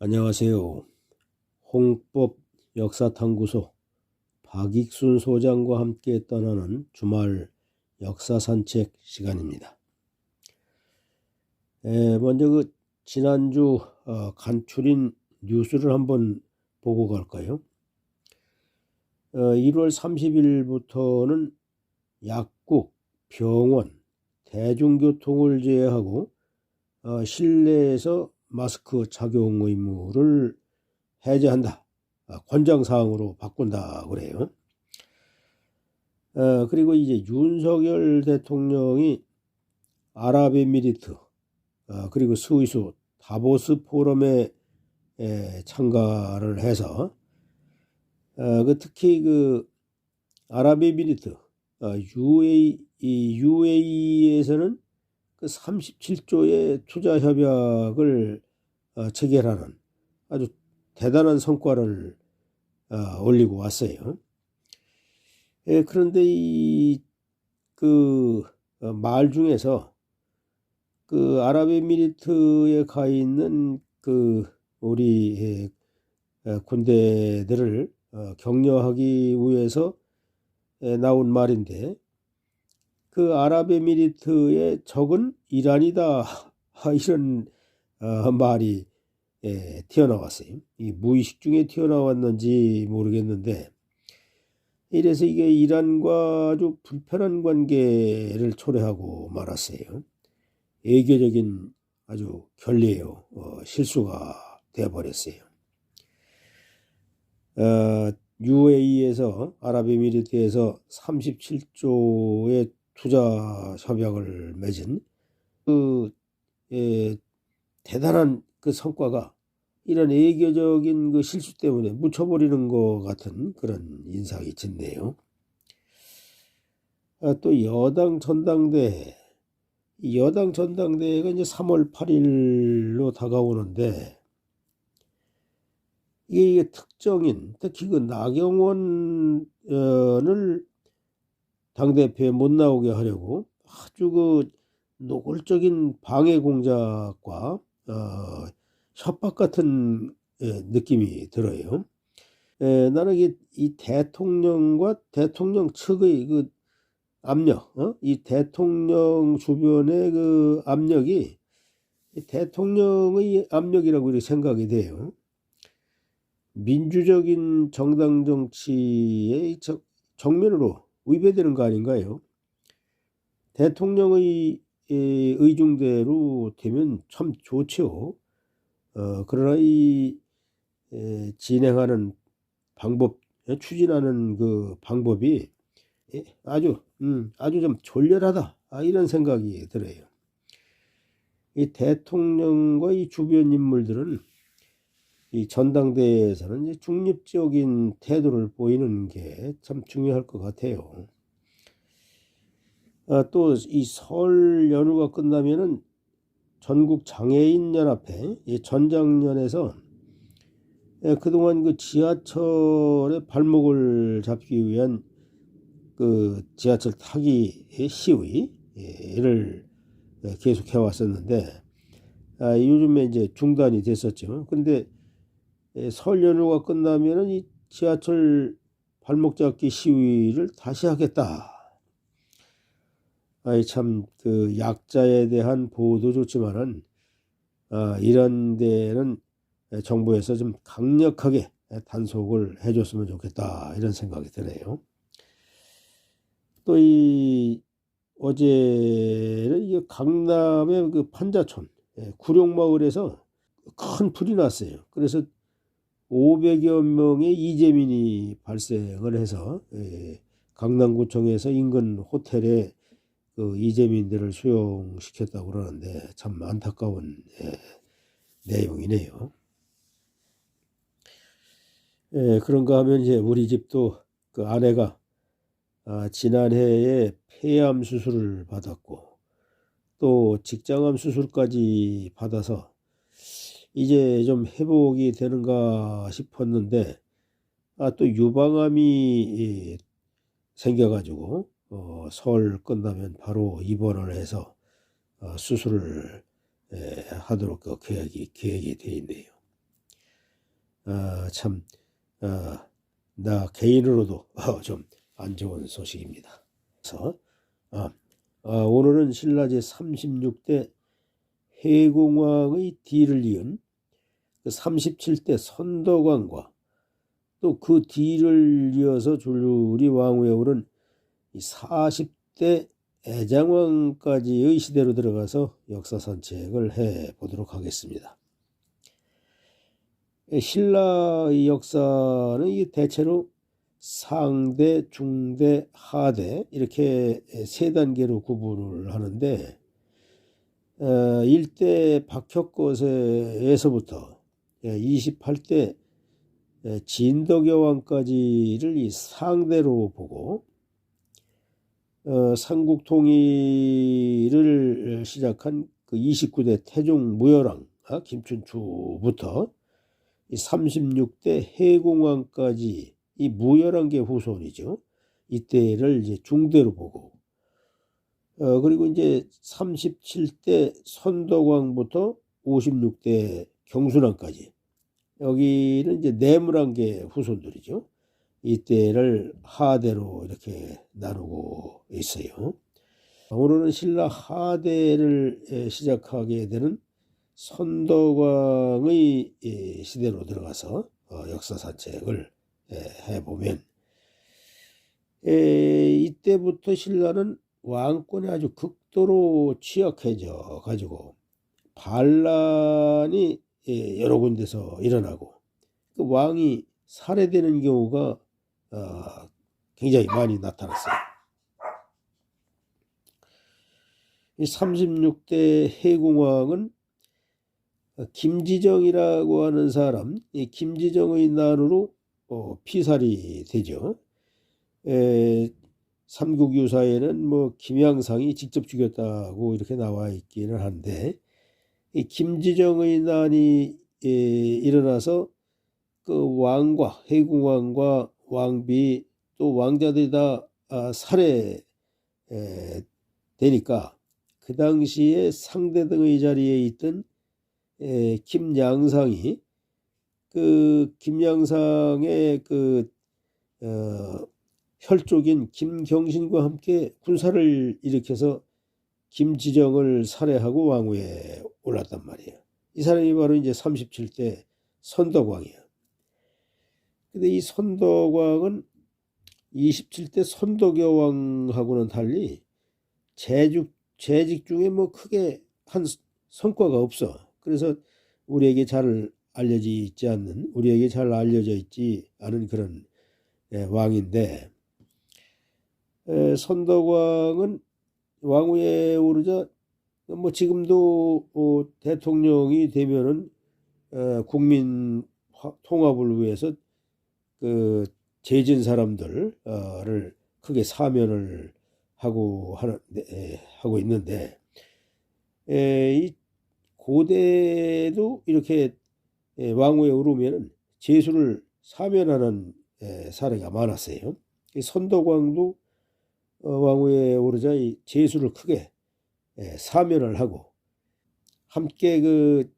안녕하세요. 홍법 역사탐구소 박익순 소장과 함께 떠나는 주말 역사 산책 시간입니다. 에, 먼저 그 지난주 어, 간추린 뉴스를 한번 보고 갈까요? 어, 1월 30일부터는 약국, 병원, 대중교통을 제외하고 어, 실내에서 마스크 착용 의무를 해제한다. 아, 권장사항으로 바꾼다 그래요. 어, 그리고 이제 윤석열 대통령이 아랍에미리트 어, 그리고 스위스 다보스 포럼에 에, 참가를 해서 어, 그 특히 그 아랍에미리트 어, UAE, UAE에서는 그 37조의 투자 협약을 어, 체결하는 아주 대단한 성과를 어, 올리고 왔어요. 예, 그런데 이그말 중에서 그 아랍에미리트에 가 있는 그 우리 군대들을 어, 격려하기 위해서 나온 말인데 그 아랍에미리트의 적은 이란이다 이런 어, 말이 예, 튀어나왔어요. 이 무의식 중에 튀어나왔는지 모르겠는데 이래서 이게 이란과 아주 불편한 관계를 초래하고 말았어요. 애교적인 아주 결례요 어, 실수가 되어버렸어요. 어, UAE에서 아랍에미리트에서 37조의 투자 협약을 맺은 그 예, 대단한 그 성과가 이런 애교적인 그 실수 때문에 묻혀버리는 것 같은 그런 인상이 짙네요. 아, 또 여당 전당대 여당 전당대회가 이제 3월 8일로 다가오는데 이게 특정인 특히 그 나경원을 당대표에 못 나오게 하려고 아주 그 노골적인 방해 공작과 어, 협박 같은 예, 느낌이 들어요. 에, 나는 이, 이, 대통령과 대통령 측의 그 압력, 어? 이 대통령 주변의 그 압력이 대통령의 압력이라고 이렇게 생각이 돼요. 민주적인 정당 정치의 정면으로 위배되는 거 아닌가요? 대통령의 의중대로 되면 참 좋죠. 어, 그러나 이 에, 진행하는 방법, 추진하는 그 방법이 아주 음, 아주 좀 졸렬하다 아, 이런 생각이 들어요. 이 대통령과 이 주변 인물들은 이 전당대회에서는 중립적인 태도를 보이는 게 참 중요할 것 같아요. 아, 또이 설 연휴가 끝나면은 전국 장애인 연합회 전장년에서 예, 그동안 그 지하철의 발목을 잡기 위한 그 지하철 타기 시위를 계속해 왔었는데 아, 요즘에 이제 중단이 됐었죠. 근데 예, 설 연휴가 끝나면은 이 지하철 발목 잡기 시위를 다시 하겠다. 아이 참 그 약자에 대한 보호도 좋지만은 아, 이런 데는 정부에서 좀 강력하게 단속을 해줬으면 좋겠다 이런 생각이 드네요. 또 이 어제는 이 강남의 그 판자촌 예, 구룡마을에서 큰 불이 났어요. 그래서 500여 명의 이재민이 발생을 해서 예, 강남구청에서 인근 호텔에 그 이재민들을 수용시켰다고 그러는데 참 안타까운 예, 내용이네요. 예, 그런가 하면 이제 우리 집도 그 아내가 아, 지난해에 폐암 수술을 받았고 또 직장암 수술까지 받아서 이제 좀 회복이 되는가 싶었는데 아, 또 유방암이 생겨가지고 어, 설 끝나면 바로 입원을 해서 어, 수술을 에, 하도록 그 계획이 계획이 돼 있네요. 어, 참, 어, 나 개인으로도 어, 좀안 좋은 소식입니다. 그래서 어, 어, 오늘은 신라제 36대 해공왕의 뒤를 이은 그 37대 선덕왕과 또 그 뒤를 이어서 줄줄이 왕후에 오른 이 40대 애장왕까지의 시대로 들어가서 역사 산책을 해 보도록 하겠습니다. 신라의 역사는 이 대체로 상대, 중대, 하대 이렇게 세 단계로 구분을 하는데 어, 일대 박혁거세에서부터 28대 진덕여왕까지를 이 상대로 보고 어, 삼국 통일을 시작한 그 29대 태종 무열왕 아, 김춘추부터 이 36대 해공왕까지 이 무열왕계 후손이죠. 이때를 이제 중대로 보고 어, 그리고 이제 37대 선덕왕부터 56대 경순왕까지 여기는 이제 내물왕계 후손들이죠. 이때를 하대로 이렇게 나누고 있어요. 오늘은 신라 하대를 시작하게 되는 선덕왕의 시대로 들어가서 어, 역사 산책을 해보면 이때부터 신라는 왕권에 아주 극도로 취약해져 가지고 반란이 여러 군데서 일어나고 그 왕이 살해되는 경우가 어, 굉장히 많이 나타났어요. 이 36대 해공왕은 김지정이라고 하는 사람, 이 김지정의 난으로 어, 피살이 되죠. 에, 삼국유사에는 뭐 김양상이 직접 죽였다고 이렇게 나와 있기는 한데 이 김지정의 난이 에, 일어나서 그 왕과 해궁왕과 왕비 또 왕자들이 다 아, 살해 에, 되니까 그 당시에 상대 등의 자리에 있던 에, 김양상이 그 김양상의 그 어, 혈족인 김경신과 함께 군사를 일으켜서 김지정을 살해하고 왕위에 올랐단 말이에요. 이 사람이 바로 이제 37대 선덕왕이야. 근데 이 선덕왕은 27대 선덕여왕하고는 달리 재직, 재직 중에 뭐 크게 한 성과가 없어. 그래서 우리에게 잘 알려져 있지 않는, 우리에게 잘 알려져 있지 않은 그런 예, 왕인데, 선덕왕은 왕위에 오르자 뭐 지금도 어, 대통령이 되면은 국민 통합을 위해서 그 재진 사람들을 크게 사면을 하고 하는 하고 있는데 이 고대도 이렇게 왕후에 오르면은 제수를 사면하는 사례가 많았어요. 선덕왕도 어, 왕후에 오르자 이 제수를 크게 사면을 하고 함께 그,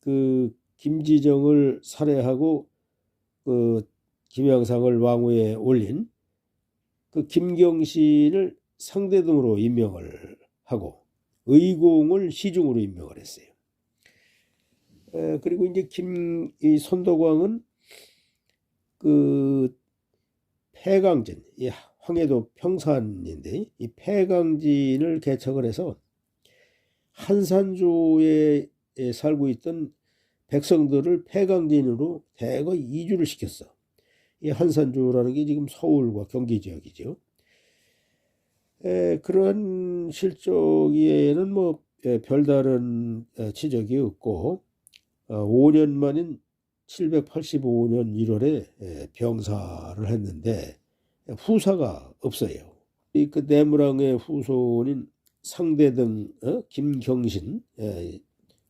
그 김지정을 살해하고 그 김양상을 왕후에 올린 그 김경신을 상대등으로 임명을 하고 의공을 시중으로 임명을 했어요. 에, 그리고 이제 김 이 손덕왕은 그 폐강진, 이 황해도 평산인데 이 폐강진을 개척을 해서 한산주에 살고 있던 백성들을 폐강진으로 대거 이주를 시켰어. 이 한산주라는 게 지금 서울과 경기 지역이죠. 에, 그런 실적에는 뭐 에, 별다른 에, 지적이 없고 어, 5년 만인 785년 1월에 에, 병사를 했는데 후사가 없어요. 이 그 내무랑의 후손인 상대등 어? 김경신 에,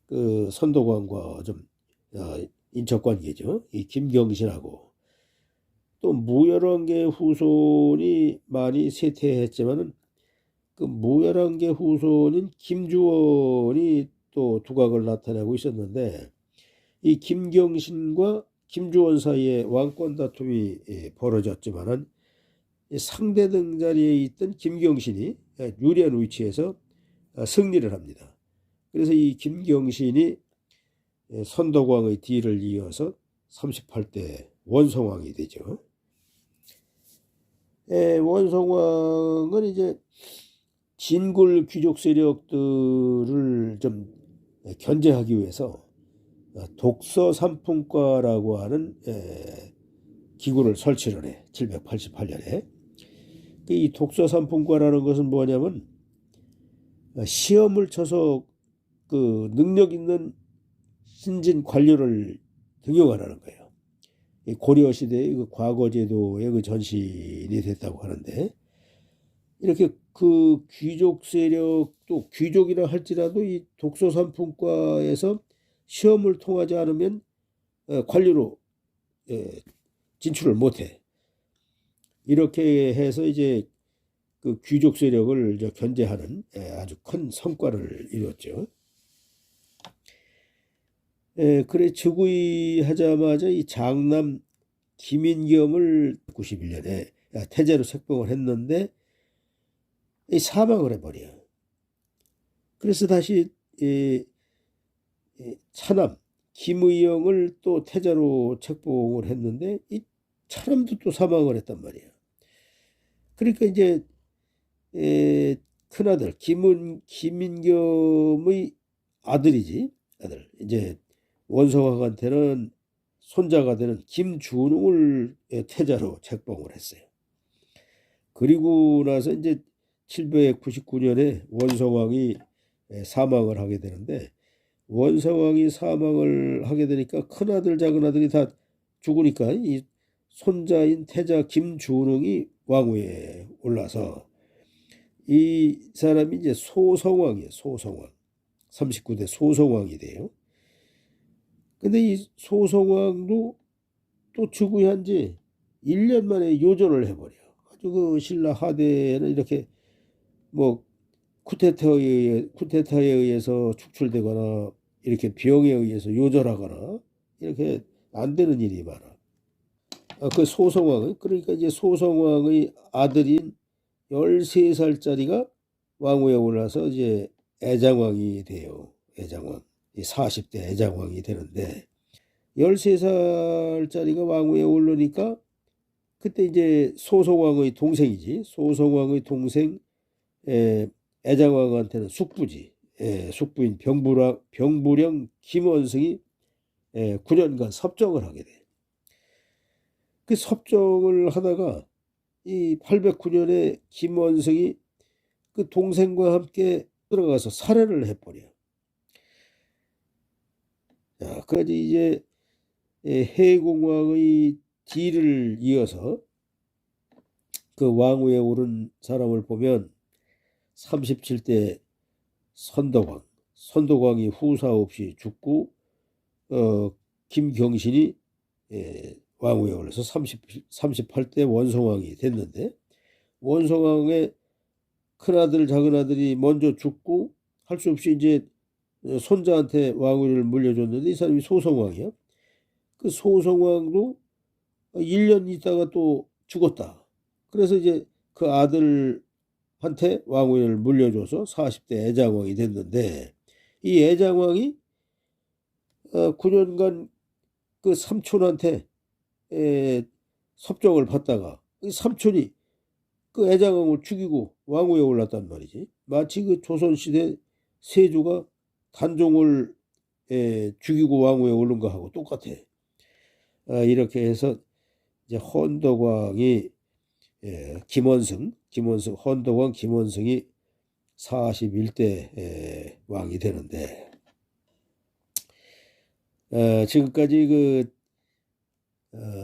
그 선도관과 좀 어, 인척관계죠. 이 김경신하고 또 무열왕계 후손이 많이 쇠퇴했지만은 그 무열왕계 후손인 김주원이 또 두각을 나타내고 있었는데 이 김경신과 김주원 사이에 왕권 다툼이 예, 벌어졌지만은 이 상대 등 자리에 있던 김경신이 예, 유리한 위치에서 아, 승리를 합니다. 그래서 이 김경신이 예, 선덕왕의 뒤를 이어서 38대 원성왕이 되죠. 예, 원성왕은 이제 진골 귀족 세력들을 좀 견제하기 위해서 독서 삼품과라고 하는 에, 기구를 설치를 해. 788년에. 이 독서 삼품과라는 것은 뭐냐면 시험을 쳐서 그 능력 있는 신진 관료를 등용하라는 거예요. 이 고려 시대의 그 과거 제도의 그 전신이 됐다고 하는데 이렇게 그 귀족 세력도 귀족이라 할지라도 이 독서 삼품과에서 시험을 통하지 않으면 어, 관료로 예, 진출을 못해. 이렇게 해서 이제 그 귀족 세력을 견제하는 예, 아주 큰 성과를 이뤘죠. 예, 그래 즉위하자마자 이 장남 김인겸을 91년에 태제로 책봉을 했는데 사망을 해버려. 그래서 다시 차남 김의영을 또 태자로 책봉을 했는데 이 차남도 또 사망을 했단 말이야. 그러니까 이제 에, 큰아들 김은 김인겸의 아들이지 아들 이제 원성학한테는 손자가 되는 김준웅을 태자로 책봉을 했어요. 그리고 나서 이제 799년에 원성왕이 사망을 하게 되는데 원성왕이 사망을 하게 되니까 큰아들 작은아들이 다 죽으니까 이 손자인 태자 김준웅이 왕위에 올라서 이 사람이 이제 소성왕이에요. 소성왕. 39대 소성왕이 돼요. 근데 이 소성왕도 또 즉위한 지 1년 만에 요절을 해버려. 아주 그 신라 하대에는 이렇게 뭐 쿠데타에, 의해, 쿠데타에 의해서 축출되거나 이렇게 병에 의해서 요절하거나 이렇게 안 되는 일이 많아. 아, 그 소성왕, 그러니까 이제 소성왕의 아들인 13살짜리가 왕위에 올라서 이제 애장왕이 돼요. 애장왕. 40대 애장왕이 되는데 13살짜리가 왕위에 오르니까 그때 이제 소성왕의 동생이지. 소성왕의 동생 에, 애장왕한테는 숙부지. 에, 숙부인 병부랑, 병부령 김원승이 에, 9년간 섭정을 하게 돼. 그 섭정을 하다가 이 809년에 김원승이 그 동생과 함께 들어가서 살해를 해버려. 자, 그까지 이제 해공왕의 뒤를 이어서 그 왕위에 오른 사람을 보면 37대 선덕왕, 선덕왕이 후사 없이 죽고 어, 김경신이 예, 왕위에 올라서 30, 38대 원성왕이 됐는데 원성왕의 큰아들 작은아들이 먼저 죽고 할 수 없이 이제 손자한테 왕위를 물려줬는데 이 사람이 소성왕이야. 그 소성왕도 1년 있다가 또 죽었다. 그래서 이제 그 아들한테 왕위를 물려줘서 40대 애장왕이 됐는데 이 애장왕이 9년간 어, 그 삼촌한테 섭정을 받다가 이 삼촌이 그 애장왕을 죽이고 왕위에 올랐단 말이지. 마치 그 조선시대 세조가 단종을 죽이고 왕위에 오른 거하고 똑같아. 아, 이렇게 해서 이제 헌덕왕이 김원승, 김원승, 헌덕왕 김원승이 41대 왕이 되는데 어, 지금까지 그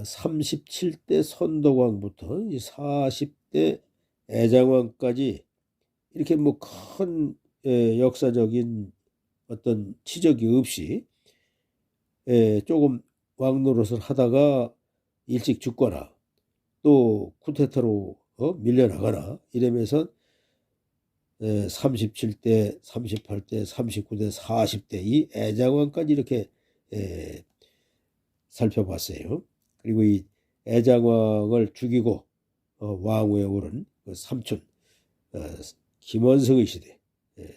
37대 어, 선덕왕부터 40대 애장왕까지 이렇게 뭐 큰 역사적인 어떤 치적이 없이 조금 왕 노릇을 하다가 일찍 죽거나 또 쿠데타로 어? 밀려나거나 이러면서 37대, 38대, 39대, 40대 이 애장왕까지 이렇게 살펴봤어요. 그리고 이 애장왕을 죽이고 어, 왕위에 오른 그 삼촌 어, 김원성의 시대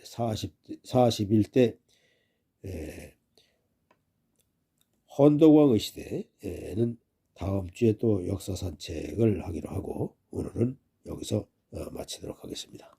40, 41대 에, 헌덕왕의 시대에는 다음 주에 또 역사 산책을 하기로 하고 오늘은 여기서 어, 마치도록 하겠습니다.